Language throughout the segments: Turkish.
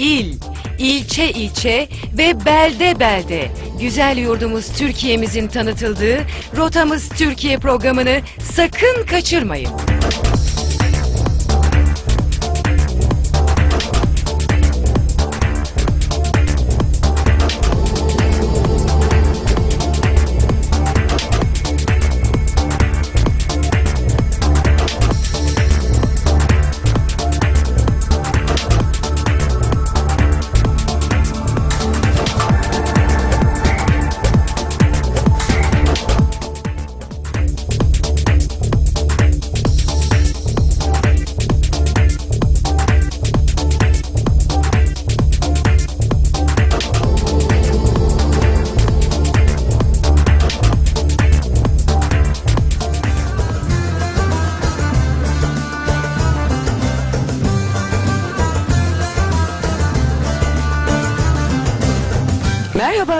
il, ilçe ilçe ve belde belde güzel yurdumuz Türkiye'mizin tanıtıldığı Rotamız Türkiye programını sakın kaçırmayın.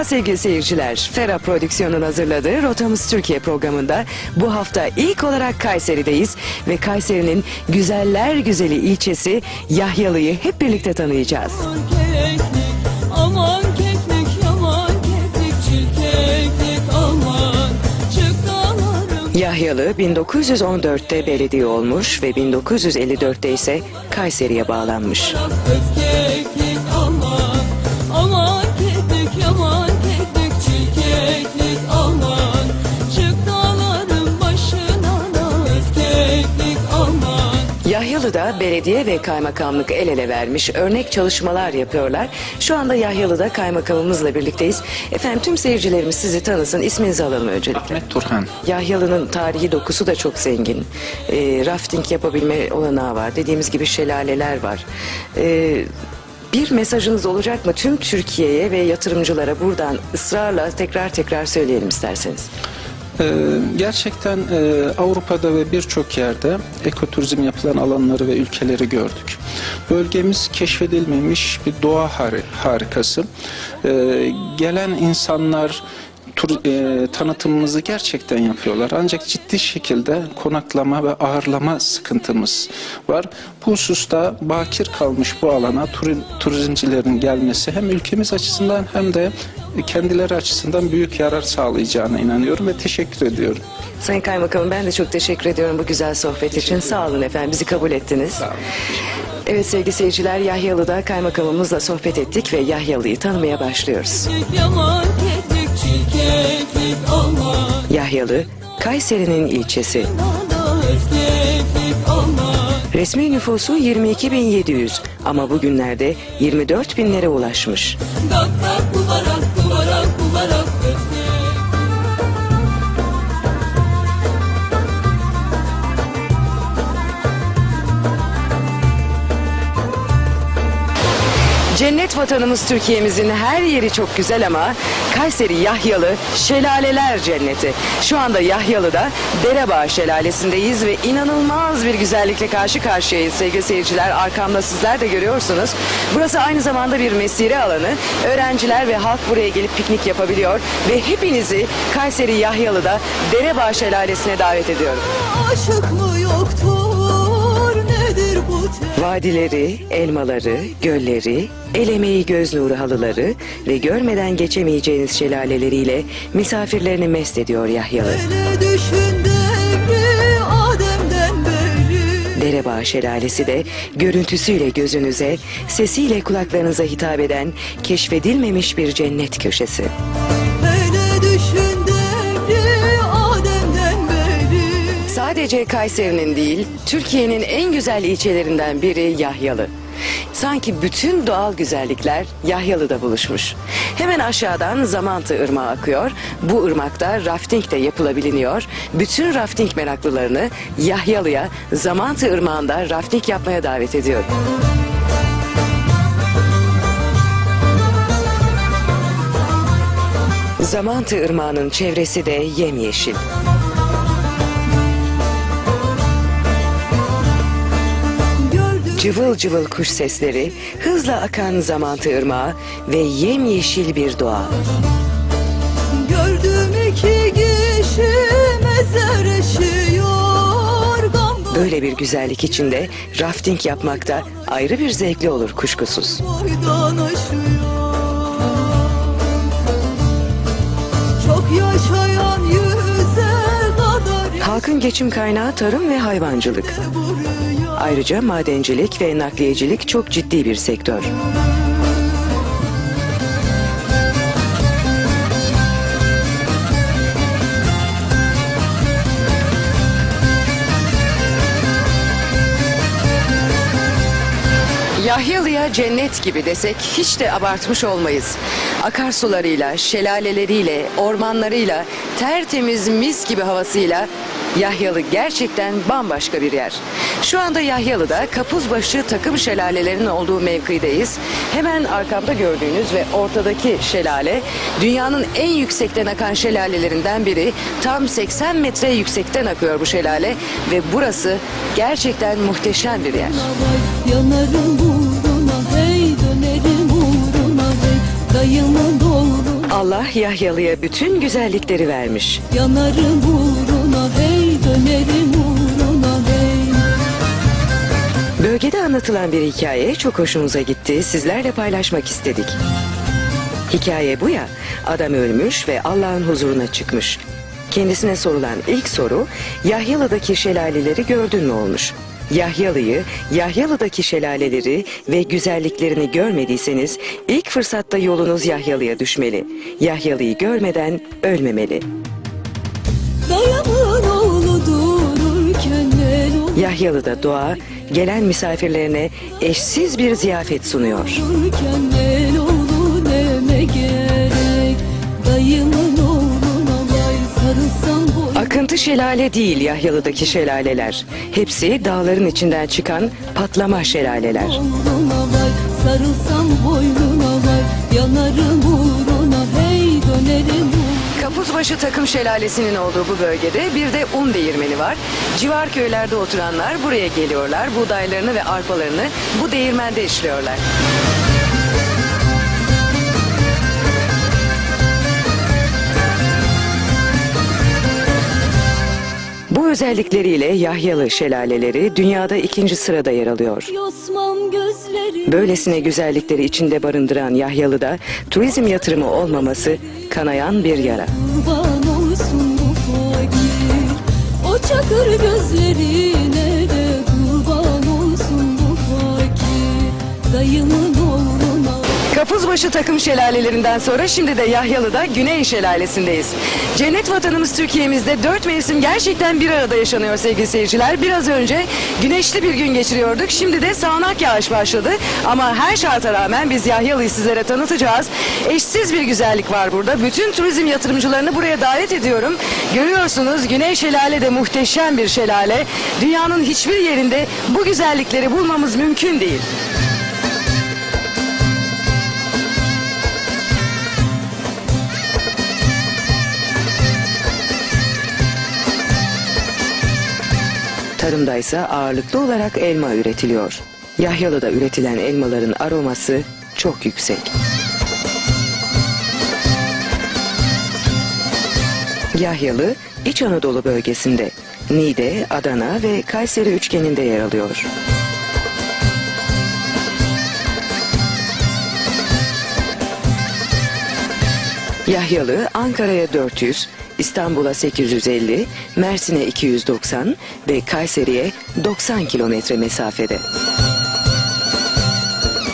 Merhaba sevgili seyirciler. Fera Prodüksiyon'un hazırladığı Rotamız Türkiye programında bu hafta ilk olarak Kayseri'deyiz ve Kayseri'nin güzeller güzeli ilçesi Yahyalı'yı hep birlikte tanıyacağız. Aman keklik, aman keklik, çirkeklik, aman çık dağlarım. Yahyalı 1914'te belediye olmuş ve 1954'te ise Kayseri'ye bağlanmış. Öfkeklik, aman, aman keklik, yaman Yahyalı'da belediye ve kaymakamlık el ele vermiş örnek çalışmalar yapıyorlar. Şu anda Yahyalı'da kaymakamımızla birlikteyiz. Efendim tüm seyircilerimiz sizi tanısın. İsminizi alalım öncelikle. Ahmet Turhan. Yahyalı'nın tarihi dokusu da çok zengin. Ee, rafting yapabilme olanağı var. Dediğimiz gibi şelaleler var. Ee, bir mesajınız olacak mı tüm Türkiye'ye ve yatırımcılara buradan ısrarla tekrar tekrar söyleyelim isterseniz. Ee, gerçekten e, Avrupa'da ve birçok yerde ekoturizm yapılan alanları ve ülkeleri gördük. Bölgemiz keşfedilmemiş bir doğa hari- harikası. Ee, gelen insanlar tur, e, tanıtımımızı gerçekten yapıyorlar. Ancak ciddi şekilde konaklama ve ağırlama sıkıntımız var. Bu hususta bakir kalmış bu alana turi- turizmcilerin gelmesi hem ülkemiz açısından hem de kendileri açısından büyük yarar sağlayacağına inanıyorum ve teşekkür ediyorum. Sayın Kaymakamım ben de çok teşekkür ediyorum bu güzel sohbet için. Sağ olun efendim bizi kabul ettiniz. Evet sevgili seyirciler Yahyalı'da kaymakamımızla sohbet ettik ve Yahyalı'yı tanımaya başlıyoruz. Yahyalı, Kayseri'nin ilçesi. Resmi nüfusu 22.700 ama bugünlerde 24 binlere ulaşmış. Dak dak Cennet vatanımız Türkiye'mizin her yeri çok güzel ama Kayseri Yahyalı şelaleler cenneti. Şu anda Yahyalı'da Derebağ Şelalesi'ndeyiz ve inanılmaz bir güzellikle karşı karşıyayız sevgili seyirciler. Arkamda sizler de görüyorsunuz. Burası aynı zamanda bir mesire alanı. Öğrenciler ve halk buraya gelip piknik yapabiliyor ve hepinizi Kayseri Yahyalı'da Derebağ Şelalesi'ne davet ediyorum. Aşık mı te- Vadileri, elmaları, gölleri, el emeği göz nuru halıları ve görmeden geçemeyeceğiniz şelaleleriyle misafirlerini mest ediyor Yahyalı. Derebağ Şelalesi de görüntüsüyle gözünüze, sesiyle kulaklarınıza hitap eden keşfedilmemiş bir cennet köşesi. Sadece Kayseri'nin değil, Türkiye'nin en güzel ilçelerinden biri Yahyalı. Sanki bütün doğal güzellikler Yahyalı'da buluşmuş. Hemen aşağıdan Zamantı Irmağı akıyor. Bu ırmakta rafting de yapılabiliyor. Bütün rafting meraklılarını Yahyalı'ya Zamantı Irmağı'nda rafting yapmaya davet ediyorum. Zamantı Irmağı'nın çevresi de yemyeşil. Cıvıl cıvıl kuş sesleri, hızla akan Zamantı Irmağı ve yemyeşil bir doğa. Gördüm iki kişi mezar eşiyor Böyle bir güzellik içinde rafting yapmak da ayrı bir zevkli olur kuşkusuz. Çok yaşayan yüze kadar Halkın geçim kaynağı tarım ve hayvancılık. Ayrıca madencilik ve nakliyecilik çok ciddi bir sektör. Yahyalı'ya cennet gibi desek hiç de abartmış olmayız. Akarsularıyla, şelaleleriyle, ormanlarıyla, tertemiz mis gibi havasıyla Yahyalı gerçekten bambaşka bir yer. Şu anda Yahyalı'da Kapuzbaşı takım şelalelerinin olduğu mevkideyiz. Hemen arkamda gördüğünüz ve ortadaki şelale dünyanın en yüksekten akan şelalelerinden biri. Tam 80 metre yüksekten akıyor bu şelale ve burası gerçekten muhteşem bir yer. Vay yanarım uğruna hey dönerim uğruna hey Dayımın doğruna Allah Yahyalı'ya bütün güzellikleri vermiş. yanarım uğruna hey dönerim uğruna hey Bölgede anlatılan bir hikaye çok hoşumuza gitti. Sizlerle paylaşmak istedik. Hikaye bu ya, adam ölmüş ve Allah'ın huzuruna çıkmış. Kendisine sorulan ilk soru, Yahyalı'daki şelaleleri gördün mü olmuş. Yahyalı'yı, Yahyalı'daki şelaleleri ve güzelliklerini görmediyseniz ilk fırsatta yolunuz Yahyalı'ya düşmeli. Yahyalı'yı görmeden ölmemeli. Dayımın Yahyalı'da doğa gelen misafirlerine eşsiz bir ziyafet sunuyor. Akıntı şelale değil Yahyalı'daki şelaleler. Hepsi dağların içinden çıkan patlama şelaleler. Oğluna vay sarılsam boynuna vay Yanarım uğruna hey dönerim uğruna Kapuzbaşı takım şelalesinin olduğu bu bölgede bir de un değirmeni var. Civar köylerde oturanlar buraya geliyorlar. Buğdaylarını ve arpalarını bu değirmende işliyorlar. Bu özellikleriyle Yahyalı şelaleleri dünyada ikinci sırada yer alıyor. Böylesine güzellikleri içinde barındıran Yahyalı'da turizm yatırımı olmaması kanayan bir yara. O çakır gözlerine de kurban olsun bu fakir Dayımın oğluna Kapuzbaşı takım şelalelerinden sonra şimdi de Yahyalı'da Güney Şelalesi'ndeyiz. Cennet vatanımız Türkiye'mizde dört mevsim gerçekten bir arada yaşanıyor sevgili seyirciler. Biraz önce güneşli bir gün geçiriyorduk. Şimdi de sağanak yağış başladı. Ama her şarta rağmen biz Yahyalı'yı sizlere tanıtacağız. Eşsiz bir güzellik var burada. Bütün turizm yatırımcılarını buraya davet ediyorum. Görüyorsunuz Güney Şelale de muhteşem bir şelale. Dünyanın hiçbir yerinde bu güzellikleri bulmamız mümkün değil. Tarımda ise ağırlıklı olarak elma üretiliyor. Yahyalı'da üretilen elmaların aroması çok yüksek. Yahyalı, İç Anadolu bölgesinde, Niğde, Adana ve Kayseri üçgeninde yer alıyor. Yahyalı Ankara'ya 400, İstanbul'a 850, Mersin'e 290 ve Kayseri'ye 90 kilometre mesafede.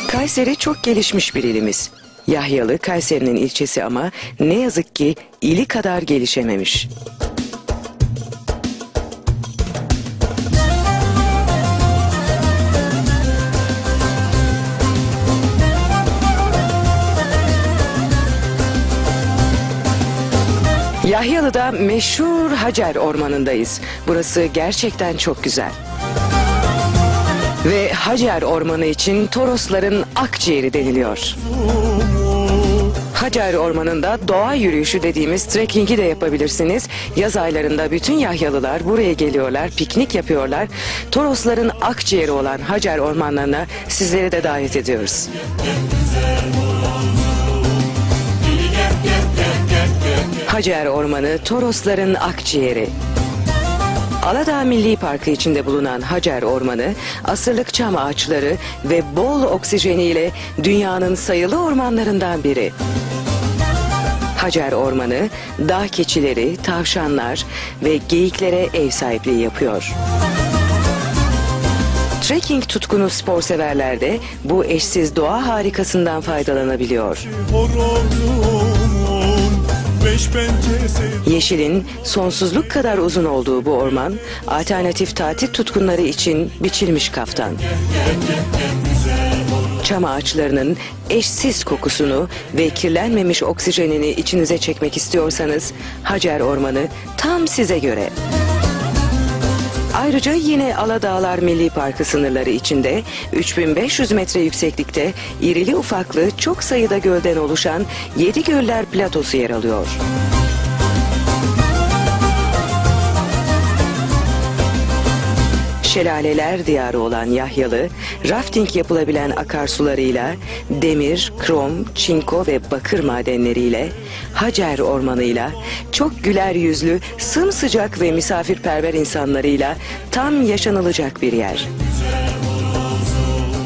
Kayseri çok gelişmiş bir ilimiz. Yahyalı Kayseri'nin ilçesi ama ne yazık ki ili kadar gelişememiş. Yahyalı'da meşhur Hacer Ormanı'ndayız. Burası gerçekten çok güzel. Ve Hacer Ormanı için Torosların akciğeri deniliyor. Hacer Ormanı'nda doğa yürüyüşü dediğimiz trekkingi de yapabilirsiniz. Yaz aylarında bütün Yahyalılar buraya geliyorlar, piknik yapıyorlar. Torosların akciğeri olan Hacer Ormanlarına sizleri de davet ediyoruz. Hacer Ormanı Torosların akciğeri. Aladağ Milli Parkı içinde bulunan Hacer Ormanı, asırlık çam ağaçları ve bol oksijeniyle dünyanın sayılı ormanlarından biri. Hacer Ormanı, dağ keçileri, tavşanlar ve geyiklere ev sahipliği yapıyor. Trekking tutkunu spor severler de bu eşsiz doğa harikasından faydalanabiliyor. Pençesi Yeşilin sonsuzluk kadar uzun olduğu bu orman, alternatif tatil tutkunları için biçilmiş kaftan. Çam ağaçlarının eşsiz kokusunu ve kirlenmemiş oksijenini içinize çekmek istiyorsanız Hacer Ormanı tam size göre. Ayrıca yine Aladağlar Milli Parkı sınırları içinde 3500 metre yükseklikte irili ufaklı çok sayıda gölden oluşan Yedi Göller Platosu yer alıyor. Şelaleler diyarı olan Yahyalı, rafting yapılabilen akarsularıyla, demir, krom, çinko ve bakır madenleriyle, Hacer ormanıyla, çok güler yüzlü, sımsıcak ve misafirperver insanlarıyla tam yaşanılacak bir yer.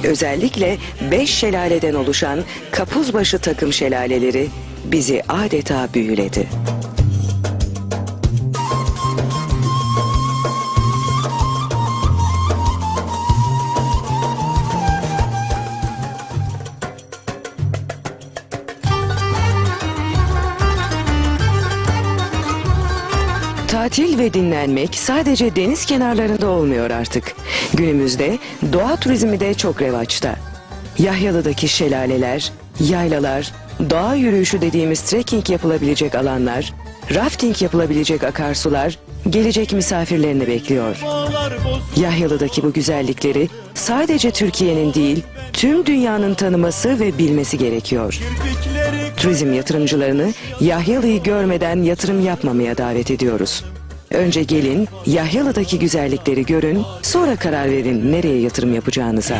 Özellikle beş şelaleden oluşan Kapuzbaşı takım şelaleleri bizi adeta büyüledi. Ve dinlenmek sadece deniz kenarlarında olmuyor artık. Günümüzde doğa turizmi de çok revaçta. Yahyalı'daki şelaleler, yaylalar, doğa yürüyüşü dediğimiz trekking yapılabilecek alanlar, rafting yapılabilecek akarsular gelecek misafirlerini bekliyor. Yahyalı'daki bu güzellikleri sadece Türkiye'nin değil, tüm dünyanın tanıması ve bilmesi gerekiyor. Turizm yatırımcılarını Yahyalı'yı görmeden yatırım yapmamaya davet ediyoruz. Önce gelin Yahyalı'daki güzellikleri görün, sonra karar verin nereye yatırım yapacağınıza.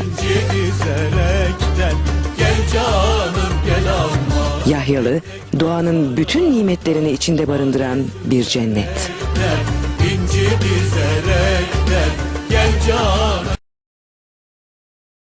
Yahyalı, doğanın bütün nimetlerini içinde barındıran bir cennet.